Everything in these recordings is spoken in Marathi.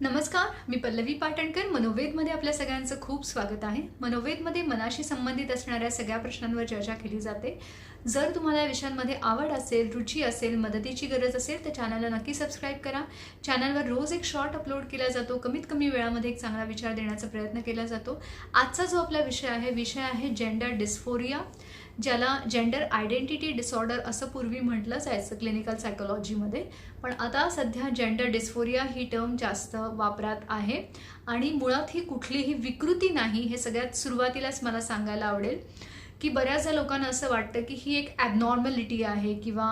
नमस्कार मी पल्लवी पाटणकर मनोवेदमध्ये आपल्या सगळ्यांचं खूप स्वागत आहे. मनोवेदमध्ये मनाशी संबंधित असणाऱ्या सगळ्या प्रश्नांवर चर्चा केली जाते. जर तुम्हाला या विषयांमध्ये आवड असेल रुची असेल मदतीची गरज असेल तर चॅनलला नक्की सबस्क्राईब करा. चॅनलवर रोज एक शॉर्ट अपलोड केला जातो. कमीत कमी वेळामध्ये एक चांगला विचार देण्याचा प्रयत्न केला जातो. आजचा जो आपला विषय आहे विषय आहे जेंडर डिस्फोरिया ज्याला जेंडर आयडेंटिटी डिसऑर्डर असं पूर्वी म्हटलं जायचं क्लिनिकल सायकोलॉजीमध्ये पण आता सध्या जेंडर डिस्फोरिया ही टर्म जास्त वापरात आहे. आणि मुळात ही कुठलीही विकृती नाही हे सगळ्यात सुरुवातीलाच मला सांगायला आवडेल. की बऱ्याचदा लोकांना असं वाटतं की ही एक ॲबनॉर्मॅलिटी आहे किंवा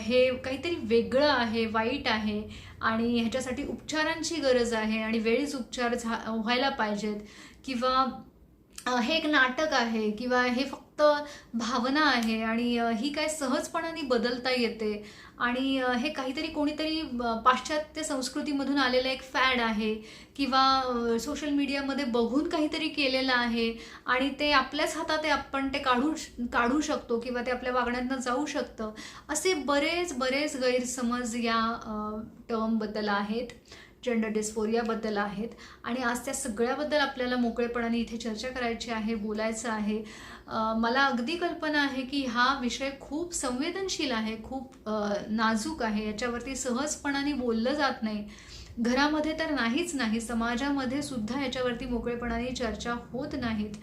हे काहीतरी वेगळं आहे वाईट आहे. आणि ह्याच्यासाठी उपचारांची गरज आहे आणि वेळीच उपचार झा व्हायला पाहिजेत. किंवा हे एक नाटक आहे किंवा हे फक्त भावना आहे आणि ही काय सहजपणाने बदलता येते. आणि हे काहीतरी कोणीतरी पाश्चात्य संस्कृतीमधून आलेलं एक फॅड आहे किंवा सोशल मीडियामध्ये बघून काहीतरी केलेलं आहे आणि ते आपल्याच हातात आपण ते काढू काढू शकतो किंवा ते आपल्या वागण्यातनं जाऊ शकतं. असे बरेच बरेच गैरसमज या टर्मबद्दल आहेत जेंडर डिस्फोरियाबद्दल आहेत. आणि आज त्या सगळ्याबद्दल आपल्याला मोकळेपणाने इथे चर्चा करायची आहे बोलायचं आहे. मला अगदी कल्पना आहे की हा विषय खूप संवेदनशील आहे खूप नाजूक आहे. याच्यावरती सहजपणाने बोललं जात नाही. घरामध्ये तर नाहीच नाही. समाजामध्ये सुद्धा याच्यावरती मोकळेपणाने चर्चा होत नाहीत.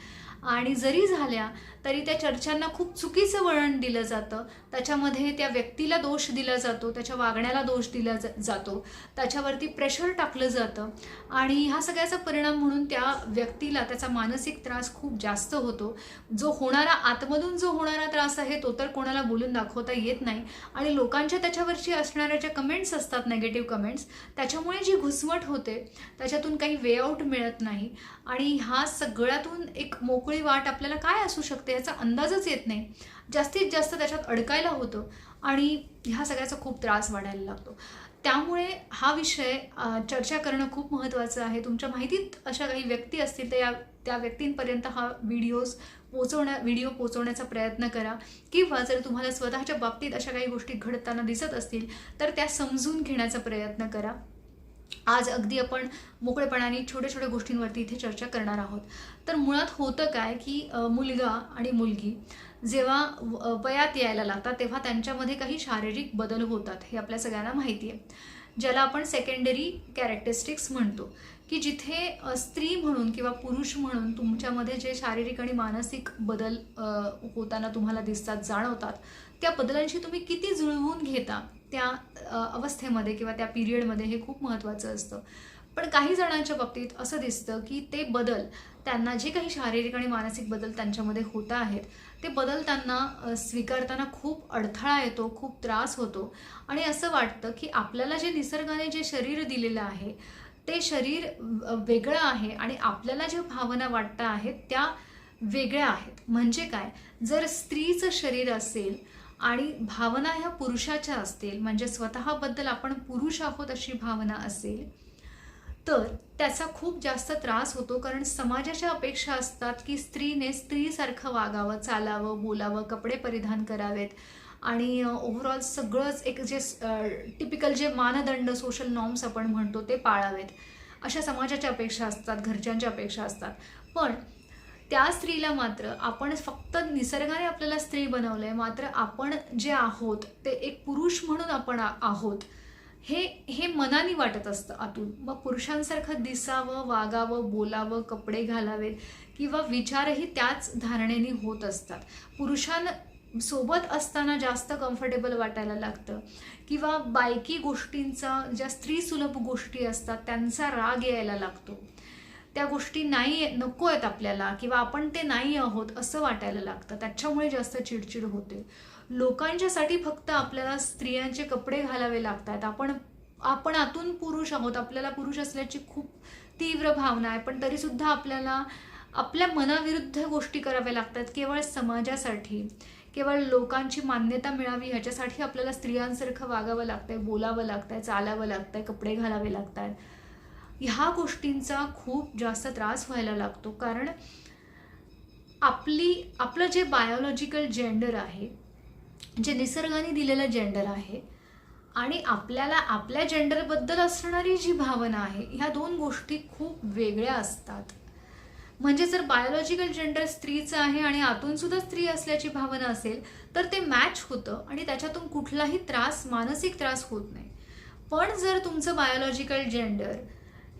आणि जरी झाल्या तरी त्या चर्चांना खूप चुकीचं वळण दिलं जातं. त्याच्यामध्ये त्या व्यक्तीला दोष दिला जातो त्याच्या वागण्याला दोष दिला जा जातो. त्याच्यावरती प्रेशर टाकलं जातं. आणि ह्या सगळ्याचा परिणाम म्हणून त्या व्यक्तीला त्याचा मानसिक त्रास खूप जास्त होतो. जो होणारा आतमधून जो होणारा त्रास आहे तो तर कोणाला बोलून दाखवता येत नाही. आणि लोकांच्या त्याच्यावरची असणाऱ्या ज्या कमेंट्स असतात नेगेटिव्ह कमेंट्स त्याच्यामुळे जी घुसमट होते त्याच्यातून काही वे आउट मिळत नाही. आणि ह्या सगळ्यातून एक मोकळी वाट आपल्याला काय असू शकते याचा अंदाजच येत नाही. जास्तीत जास्त त्याच्यात अडकायला होतं आणि ह्या सगळ्याचा खूप त्रास वाढायला लागतो. त्यामुळे हा विषय चर्चा करणं खूप महत्त्वाचं आहे. तुमच्या माहितीत अशा काही व्यक्ती असतील तर या त्या व्यक्तींपर्यंत हा व्हिडिओज पोचवण्या व्हिडिओ पोचवण्याचा प्रयत्न करा. किंवा जर तुम्हाला स्वतःच्या बाबतीत अशा काही गोष्टी घडताना दिसत असतील तर त्या समजून घेण्याचा प्रयत्न करा. आज अगदी आपण मोकळेपणाने छोट्या छोट्या गोष्टींवरती इथे चर्चा करणार आहोत. तर मुळात होतं काय की मुलगा आणि मुलगी जेव्हा व- वयात यायला लागतात तेव्हा त्यांच्यामध्ये काही शारीरिक बदल होतात हे आपल्या सगळ्यांना माहिती आहे. ज्याला आपण सेकंडरी कॅरेक्टरिस्टिक्स म्हणतो की जिथे स्त्री म्हणून किंवा पुरुष म्हणून तुमच्यामध्ये जे शारीरिक आणि मानसिक बदल होताना तुम्हाला दिसतात जाणवतात त्या बदलांशी तुम्ही किती जुळवून घेता त्या अवस्थेमध्ये किंवा त्या पिरियडमध्ये हे खूप महत्त्वाचं असतं. पण काही जणांच्या बाबतीत असं दिसतं की ते बदल त्यांना जे काही शारीरिक आणि मानसिक बदल त्यांच्यामध्ये होत आहेत ते बदल त्यांना स्वीकारताना खूप अडथळा येतो खूप त्रास होतो. आणि असं वाटतं की आपल्याला जे निसर्गाने जे शरीर दिलेलं आहे ते शरीर वेगळं आहे आणि आपल्याला ज्या भावना वाटतं आहेत त्या वेगळ्या आहेत. म्हणजे काय? जर स्त्रीचं शरीर असेल आणि भावना ह्या पुरुषाच्या असतील म्हणजे स्वतःबद्दल आपण पुरुष आहोत अशी भावना असेल तर त्याचा खूप जास्त त्रास होतो. कारण समाजाच्या अपेक्षा असतात की स्त्रीने स्त्रीसारखं वागावं चालावं बोलावं कपडे परिधान करावेत. आणि ओव्हरऑल सगळंच एक जे टिपिकल जे मानदंड सोशल नॉर्म्स आपण म्हणतो ते पाळावेत. अशा समाजाच्या अपेक्षा असतात घरच्यांच्या अपेक्षा असतात. पण त्या स्त्रीला मात्र आपण फक्त निसर्गाने आपल्याला स्त्री बनवलं आहे मात्र आपण जे आहोत ते एक पुरुष म्हणून आपण आहोत हे हे मनाने वाटत असतं आतून. मग पुरुषांसारखं दिसावं वागावं बोलावं कपडे घालावेत किंवा विचारही त्याच धारणेने होत असतात. पुरुषां सोबत असताना जास्त कम्फर्टेबल वाटायला लागतं. किंवा बायकी गोष्टींचा ज्या स्त्रीसुलभ गोष्टी असतात त्यांचा राग यायला लागतो. त्या गोष्टी नाही नको आहेत आपल्याला किंवा आपण ते नाही आहोत असं वाटायला लागतं. त्याच्यामुळे जास्त चिडचिड होते. लोकांच्यासाठी फक्त आपल्याला स्त्रियांचे कपडे घालावे लागतात. आपण आपण आतून पुरुष आहोत. आपल्याला पुरुष असल्याची खूप तीव्र भावना आहे. पण तरीसुद्धा आपल्याला आपल्या मनाविरुद्ध गोष्टी कराव्या लागतात. केवळ समाजासाठी केवळ लोकांची मान्यता मिळावी ह्याच्यासाठी आपल्याला स्त्रियांसारखं वागावं लागतंय बोलावं लागतंय चालावं लागतंय कपडे घालावे लागतात. ह्या गोष्टींचा खूप जास्त त्रास व्हायला लागतो. कारण आपली आपलं जे बायोलॉजिकल जेंडर आहे जे निसर्गाने दिलेलं जेंडर आहे आणि आपल्याला आपल्या जेंडरबद्दल असणारी जी भावना आहे ह्या दोन गोष्टी खूप वेगळ्या असतात. म्हणजे जर बायोलॉजिकल जेंडर स्त्रीचं आहे आणि आतूनसुद्धा स्त्री असल्याची भावना असेल तर ते मॅच होतं आणि त्याच्यातून कुठलाही त्रास मानसिक त्रास होत नाही. पण जर तुमचं बायोलॉजिकल जेंडर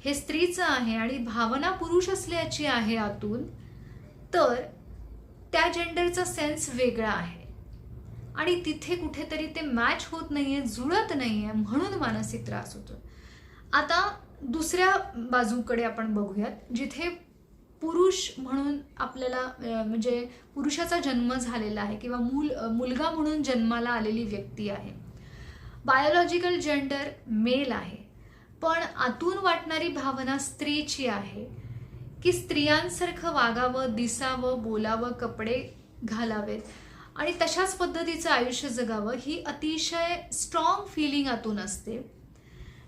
हे स्त्रीचं आहे आणि भावना पुरुष असल्याची आहे आतून तर त्या जेंडरचा सेन्स वेगळा आहे. आणि तिथे कुठेतरी ते मॅच होत नाही आहे जुळत नाही आहे म्हणून मानसिक त्रास होतो. आता दुसऱ्या बाजूकडे आपण बघूयात जिथे पुरुष म्हणून आपल्याला म्हणजे पुरुषाचा जन्म झालेला आहे किंवा मूल मुलगा म्हणून जन्माला आलेली व्यक्ती आहे. बायोलॉजिकल जेंडर मेल आहे. पण आतून वाटणारी भावना स्त्रीची आहे की स्त्रियांसारखं वागावं दिसावं बोलावं कपडे घालावेत. आणि तशाच पद्धतीचं आयुष्य जगावं ही अतिशय स्ट्रॉंग फिलिंग आतून असते.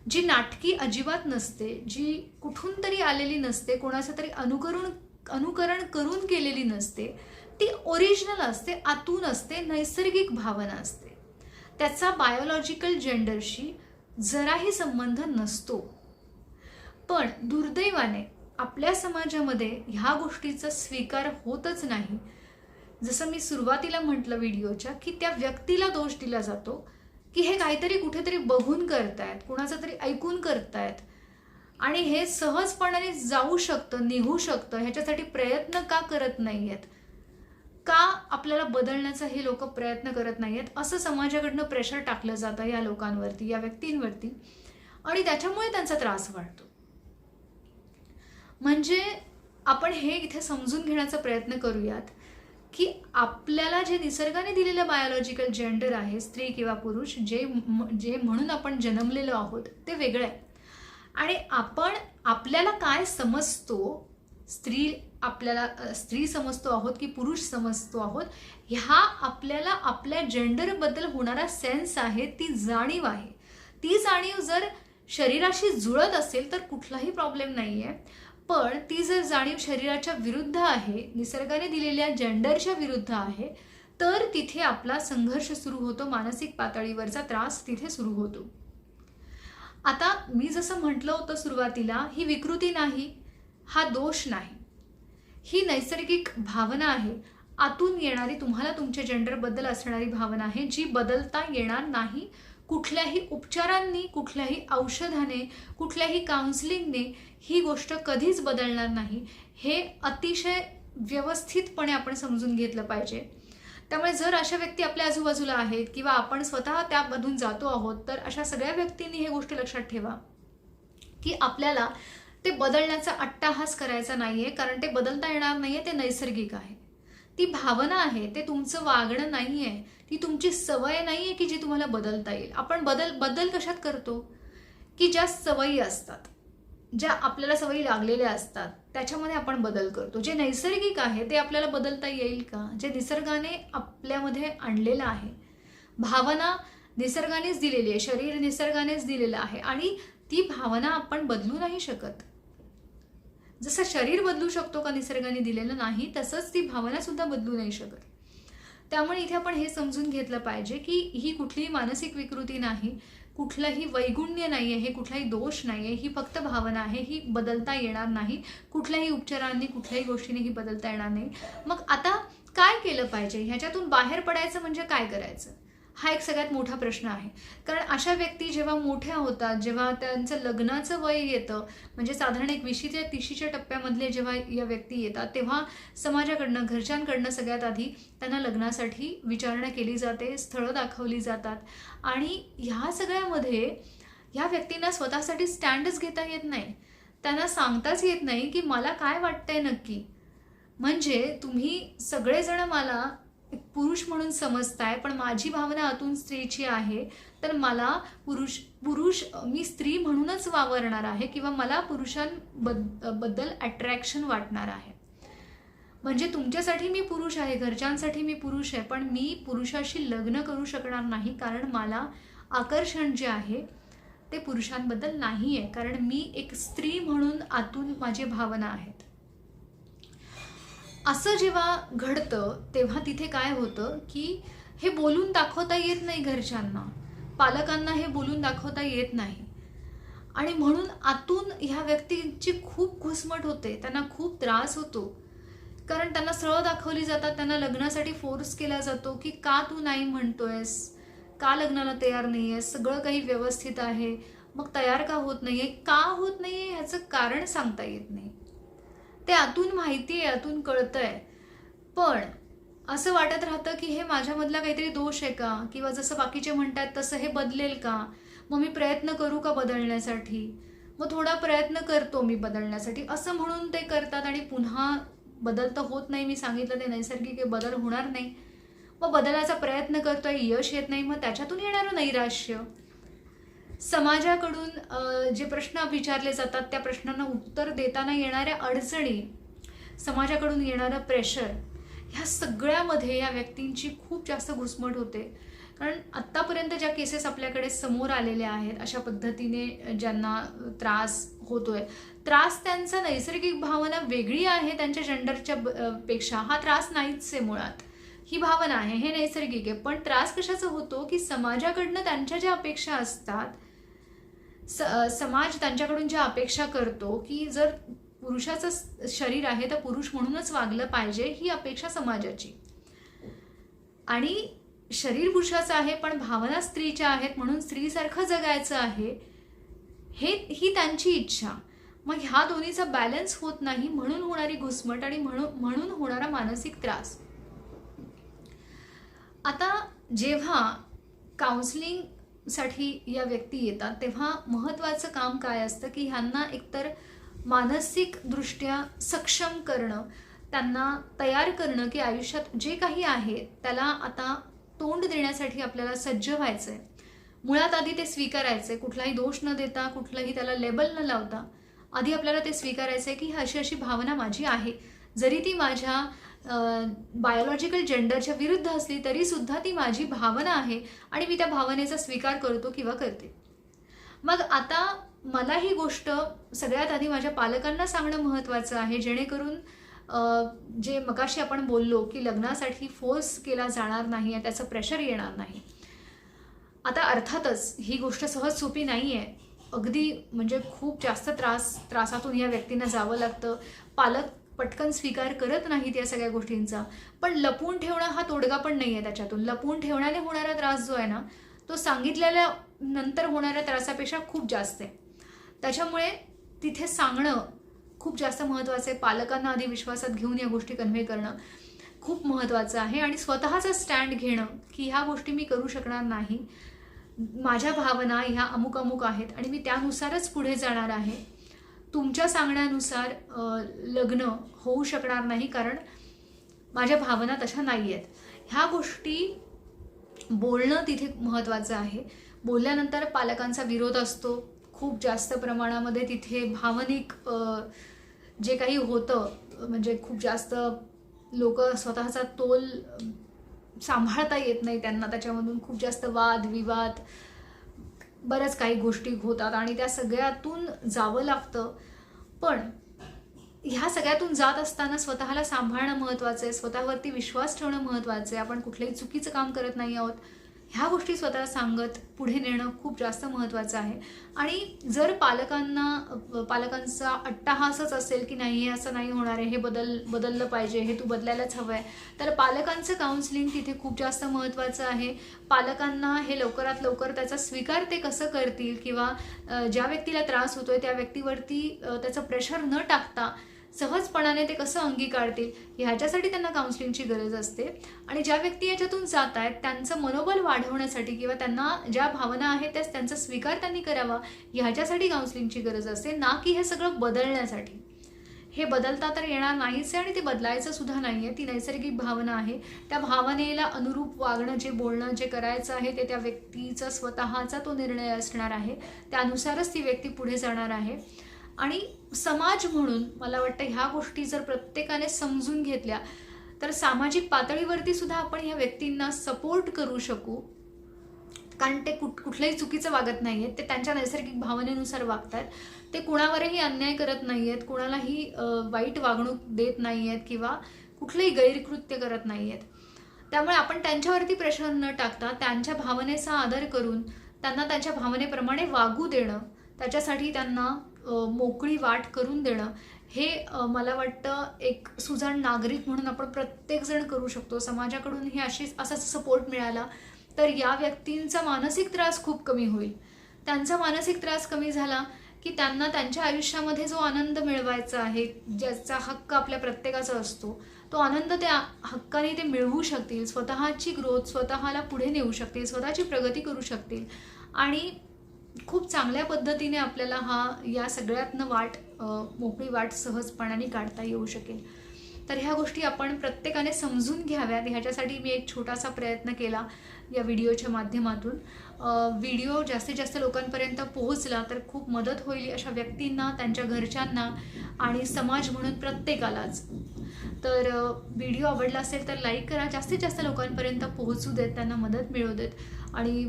जी नाटकी अजिबात नसते जी कुठून तरी आलेली नसते कोणाचं तरी अनुकरण अनुकरण करून केलेली नसते ती ओरिजिनल असते आतून असते नैसर्गिक भावना असते. त्याचा बायोलॉजिकल जेंडरशी जराही संबंध नसतो. पण दुर्दैवाने आपल्या समाजामध्ये ह्या गोष्टीचा स्वीकार होतच नाही. जसं मी सुरुवातीला म्हटलं व्हिडिओच्या की त्या व्यक्तीला दोष दिला जातो की हे काहीतरी कुठेतरी बघून करतायत कुणाचं तरी ऐकून करतायत. आणि हे सहजपणाने जाऊ शकतं निघू शकतं ह्याच्यासाठी प्रयत्न का करत नाहीयेत? का आपल्याला बदलण्याचा हे लोक प्रयत्न करत नाही आहेत असं समाजाकडनं प्रेशर टाकलं जातं या लोकांवरती या व्यक्तींवरती. आणि त्याच्यामुळे त्यांचा त्रास वाढतो. म्हणजे आपण हे इथे समजून घेण्याचा प्रयत्न करूयात की आपल्याला जे निसर्गाने दिलेलं बायोलॉजिकल जेंडर आहे स्त्री किंवा पुरुष जे जे म्हणून आपण जन्मलेलो आहोत ते वेगळं आहे. आणि आपण आपल्याला काय समजतो स्त्री आपल्याला स्त्री समजतो आहोत की पुरुष समजतो आहोत ह्या आपल्याला आपल्या जेंडरबद्दल होणारा सेन्स आहे ती जाणीव आहे. ती जाणीव जर शरीराशी जुळत असेल तर कुठलाही प्रॉब्लेम नाही आहे पण ती जर जाणीव शरीराच्या विरुद्ध आहे निसर्गाने दिलेल्या जेंडरच्या विरुद्ध आहे तर तिथे आपला संघर्ष सुरू होतो मानसिक पातळीवरचा त्रास तिथे सुरू होतो. आता मी जसं म्हटलं होतं सुरुवातीला ही विकृती नाही हा दोष नाही. ही नैसर्गिक भावना आहे. आतून येणारी तुम्हाला तुमच्या जेंडरबद्दल असणारी भावना आहे जी बदलता येणार नाही. कुठल्याही उपचारांनी कुठल्याही औषधाने कुठल्याही काउन्सिलिंगने ही गोष्ट कधीच बदलणार नाही. हे अतिशय व्यवस्थितपणे आपण समजून घेतलं पाहिजे. त्यामुळे जर अशा व्यक्ती आपल्या आजूबाजूला आहेत किंवा आपण स्वतः त्यामधून जातो आहोत तर अशा सगळ्या व्यक्तींनी हे गोष्ट लक्षात ठेवा की आपल्याला ते बदलण्याचा अट्टाहास करायचा नाही आहे कारण ते बदलता येणार नाही आहे ते नैसर्गिक आहे. ती भावना आहे ते तुमचं वागणं नाही आहे ती तुमची सवय नाही आहे की जी तुम्हाला बदलता येईल. आपण बदल बदल कशात करतो? की ज्या सवयी असतात ज्या आपल्याला सवयी लागलेल्या असतात त्याच्यामध्ये आपण बदल करतो. जे नैसर्गिक आहे ते आपल्याला बदलता येईल का? जे निसर्गाने आपल्यामध्ये आणलेलं आहे. भावना निसर्गानेच दिलेली आहे शरीर निसर्गानेच दिलेलं आहे आणि ती भावना आपण बदलू नाही शकत. जसं शरीर बदलू शकतो का निसर्गाने दिलेलं नाही तसंच ती भावनासुद्धा बदलू नाही शकत. त्यामुळे इथे आपण हे समजून घेतलं पाहिजे की ही कुठलीही मानसिक विकृती नाही कुठलंही वैगुण्य नाहीये हे कुठलाही दोष नाही आहे ही फक्त भावना आहे ही बदलता येणार नाही कुठल्याही उपचारांनी कुठल्याही गोष्टीने ही बदलता येणार नाही. मग आता काय केलं पाहिजे? ह्याच्यातून बाहेर पडायचं म्हणजे काय करायचं? हा एक सगळ्यात मोठा प्रश्न आहे. कारण अशा व्यक्ती जेव्हा मोठ्या होतात जेव्हा त्यांचं लग्नाचं वय येतं म्हणजे साधारण एक विशी ते तिशीच्या टप्प्यामधले जेव्हा या व्यक्ती येतात तेव्हा समाजाकडनं घरच्यांकडनं सगळ्यात आधी त्यांना लग्नासाठी विचारणा केली जाते स्थळं दाखवली जातात. आणि ह्या सगळ्यामध्ये ह्या व्यक्तींना स्वतःसाठी स्टँडच घेता येत नाही. त्यांना सांगताच येत नाही की मला काय वाटतंय नक्की. म्हणजे तुम्ही सगळेजण मला पुरुष म्हणून समजताय पण माझी भावना आतून स्त्रीची आहे तर मला पुरुष पुरुष मी स्त्री म्हणूनच वावरणार आहे किंवा मला पुरुषांबद्दबद्दल अट्रॅक्शन वाटणार आहे. म्हणजे तुमच्यासाठी मी पुरुष आहे घरच्यांसाठी मी पुरुष आहे पण मी पुरुषाशी लग्न करू शकणार नाही कारण मला आकर्षण जे आहे ते पुरुषांबद्दल नाही आहे कारण मी एक स्त्री म्हणून आतून माझे भावना आहेत. असं जेव्हा घडतं तेव्हा तिथे काय होतं की हे बोलून दाखवता येत नाही घरच्यांना. पालकांना हे बोलून दाखवता येत नाही. आणि म्हणून आतून ह्या व्यक्तींची खूप घुसमट होते त्यांना खूप त्रास होतो. कारण त्यांना सरळ दाखवली जातात त्यांना लग्नासाठी फोर्स केला जातो की का तू नाही म्हणतोयस? का लग्नाला तयार नाही आहेस सगळं काही व्यवस्थित आहे. मग तयार का होत नाही आहे का होत नाही आहे ह्याचं कारण सांगता येत नाही. ते आतून माहिती आहे आतून कळतंय. पण असं वाटत राहतं की हे माझ्यामधला काहीतरी दोष आहे का? किंवा जसं बाकीचे म्हणतात तसं हे बदलेल का? मग मी प्रयत्न करू का बदलण्यासाठी? मग थोडा प्रयत्न करतो मी बदलण्यासाठी. असं म्हणून ते करतात आणि पुन्हा बदल तर होत नाही. मी सांगितलं ते नैसर्गिक आहे, बदल होणार नाही. मग बदलाचा प्रयत्न करतोय यश येत नाही मग त्याच्यातून येणारं नैराश्य. समाजाकडून जे प्रश्न विचारले जातात त्या प्रश्नांना उत्तर देताना येणाऱ्या अडचणी समाजाकडून येणारं प्रेशर ह्या सगळ्यामध्ये या व्यक्तींची खूप जास्त घुसमट होते. कारण आत्तापर्यंत ज्या केसेस आपल्याकडे समोर आलेल्या आहेत अशा पद्धतीने ज्यांना त्रास होतोय त्रास त्यांचा नैसर्गिक भावना वेगळी आहे त्यांच्या जेंडरच्या पेक्षा. हा त्रास नाहीच आहे मुळात. ही भावना आहे हे नैसर्गिक आहे. पण त्रास कशाचा होतो की समाजाकडनं त्यांच्या ज्या अपेक्षा असतात स समाज त्यांच्याकडून ज्या अपेक्षा करतो की जर पुरुषाचं शरीर आहे तर पुरुष म्हणूनच वागलं पाहिजे ही अपेक्षा समाजाची. आणि शरीर पुरुषाचं आहे पण भावना स्त्रीच्या आहेत म्हणून स्त्रीसारखं जगायचं आहे हे ही त्यांची इच्छा. मग ह्या दोन्हीचा बॅलन्स होत नाही म्हणून होणारी घुसमट आणि म्हणून म्हणून होणारा मानसिक त्रास. आता जेव्हा काउन्सिलिंगसाठी या व्यक्ती येतात तेव्हा महत्त्वाचं काम काय असतं की ह्यांना एकतर मानसिकदृष्ट्या सक्षम करणं त्यांना तयार करणं की आयुष्यात जे काही आहे त्याला आता तोंड देण्यासाठी आपल्याला सज्ज व्हायचं आहे मुळात आधी ते स्वीकारायचं आहे कुठलाही दोष न देता कुठलंही त्याला लेबल न लावता आधी आपल्याला ते स्वीकारायचं आहे की ही अशी अशी भावना माझी आहे. जरी ती माझ्या बायोलॉजिकल जेंडरच्या विरुद्ध असली तरी सुद्धा ती माझी भावना आहे आणि मी त्या भावनेचा स्वीकार करतो किंवा करते. मग आता मला ही गोष्ट सगळ्यात आधी माझ्या पालकांना सांगणं महत्त्वाचं आहे जेणेकरून जे मगाशी आपण बोललो की लग्नासाठी फोर्स केला जाणार नाही आहे त्याचं प्रेशर येणार नाही. आता अर्थातच ही गोष्ट सहज सोपी नाही आहे अगदी म्हणजे खूप जास्त त्रास त्रासातून या व्यक्तींना जावं लागतं. पालक पटकन स्वीकार करत नाहीत या सगळ्या गोष्टींचा. पण लपून ठेवणं हा तोडगा पण नाही आहे त्याच्यातून. लपून ठेवण्याने होणारा त्रास जो आहे ना तो सांगितलेल्या नंतर होणाऱ्या त्रासापेक्षा खूप जास्त आहे. त्याच्यामुळे तिथे सांगणं खूप जास्त महत्त्वाचं आहे. पालकांना आधी विश्वासात घेऊन या गोष्टी कन्व्हे करणं खूप महत्त्वाचं आहे. आणि स्वतःचं स्टँड घेणं की ह्या गोष्टी मी करू शकणार नाही माझ्या भावना ह्या अमुक अमुक आहेत आणि मी त्यानुसारच पुढे जाणार आहे तुमच्या सांगण्यानुसार लग्न होऊ शकणार नाही कारण माझ्या भावना तशा नाही आहेत. ह्या गोष्टी बोलणं तिथे महत्त्वाचं आहे. बोलल्यानंतर पालकांचा विरोध असतो. खूप जास्त प्रमाणामध्ये तिथे भावनिक जे काही होतं म्हणजे खूप जास्त लोक स्वतःचा तोल सांभाळता येत नाही त्यांना. त्याच्यामधून खूप जास्त वाद विवाद बऱ्याच काही गोष्टी होतात आणि त्या सगळ्यातून जावं लागतं. पण ह्या सगळ्यातून जात असताना स्वतःला सांभाळणं महत्त्वाचं आहे स्वतःवरती विश्वास ठेवणं महत्त्वाचं आहे. आपण कुठलंही चुकीचं काम करत नाही आहोत. ह्या गोष्टी स्वतः सांगत पुढे नेणं खूप जास्त महत्त्वाचं आहे. आणि जर पालकांना पालकांचा अट्टाहासच असेल की नाही असं नाही होणार आहे हे बदल बदललं पाहिजे हे तू बदलायलाच हवं आहे तर पालकांचं काउन्सिलिंग तिथे खूप जास्त महत्त्वाचं आहे. पालकांना हे लवकरात लवकर त्याचा स्वीकार ते कसं करतील किंवा ज्या व्यक्तीला त्रास होतोय त्या व्यक्तीवरती त्याचं प्रेशर न टाकता सहजपणाने ते कसं अंगीकारतील ह्याच्यासाठी त्यांना काउन्सिलिंगची गरज असते. आणि ज्या व्यक्ती याच्यातून जात आहेत त्यांचं मनोबल वाढवण्यासाठी किंवा त्यांना ज्या भावना आहेत त्याच त्यांचा स्वीकार त्यांनी करावा ह्याच्यासाठी काउन्सिलिंगची गरज असते. ना की हे सगळं बदलण्यासाठी. हे बदलता तर येणार नाहीच आहे आणि ते बदलायचं सुद्धा नाही आहे ती नैसर्गिक भावना आहे. त्या भावनेला अनुरूप वागणं जे बोलणं जे करायचं आहे ते त्या व्यक्तीचा स्वतःचा तो निर्णय असणार आहे. त्यानुसारच ती व्यक्ती पुढे जाणार आहे. आणि समाज म्हणून मला वाटतं ह्या गोष्टी जर प्रत्येकाने समजून घेतल्या तर सामाजिक पातळीवरती सुद्धा आपण ह्या व्यक्तींना सपोर्ट करू शकू. कारण ते कुठ कुठल्याही चुकीचं वागत नाही आहेत ते त्यांच्या नैसर्गिक भावनेनुसार वागतात. ते कुणावरही अन्याय करत नाही आहेत कुणालाही वाईट वागणूक देत नाही आहेत किंवा कुठलंही गैरकृत्य करत नाही आहेत त्यामुळे आपण त्यांच्यावरती प्रेशर न टाकता त्यांच्या भावनेचा आदर करून त्यांना त्यांच्या भावनेप्रमाणे वागू देणं त्याच्यासाठी त्यांना मोकळी वाट करून देणं. हे मला वाटतं एक सुजाण नागरिक म्हणून आपण प्रत्येकजण करू शकतो. समाजाकडून हे अशी असा सपोर्ट मिळाला तर या व्यक्तींचा मानसिक त्रास खूप कमी होईल. त्यांचा मानसिक त्रास कमी झाला की त्यांना त्यांच्या आयुष्यामध्ये जो आनंद मिळवायचा आहे ज्याचा हक्क आपल्या प्रत्येकाचा असतो तो आनंद त्या हक्काने ते मिळवू शकतील. स्वतःची ग्रोथ स्वतःला पुढे नेऊ शकतील स्वतःची प्रगती करू शकतील. आणि खूप चांगल्या पद्धतीने आपल्याला हा या सगळ्यातनं वाट मोकळी वाट सहजपणाने काढता येऊ शकेल. तर ह्या गोष्टी आपण प्रत्येकाने समजून घ्याव्यात. ह्याच्यासाठी मी एक छोटासा प्रयत्न केला या व्हिडिओच्या माध्यमातून. व्हिडिओ जास्तीत जास्त लोकांपर्यंत पोहोचला तर खूप मदत होईल अशा व्यक्तींना त्यांच्या घरच्यांना आणि समाज म्हणून प्रत्येकालाच. तर व्हिडिओ आवडला असेल तर लाईक करा. जास्तीत जास्त लोकांपर्यंत पोहोचू देत त्यांना मदत मिळू देत आणि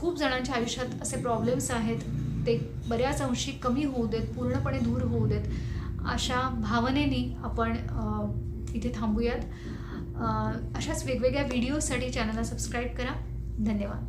खूप जणांच्या आयुष्यात असे प्रॉब्लेम्स आहेत. ते बऱ्याच अंशी कमी होऊ देत पूर्णपणे दूर होऊ देत. अशा भावनेनी आपण इथे थांबूयात. अशाच वेगवेगळ्या व्हिडिओसाठी चॅनलला सबस्क्राईब करा. धन्यवाद.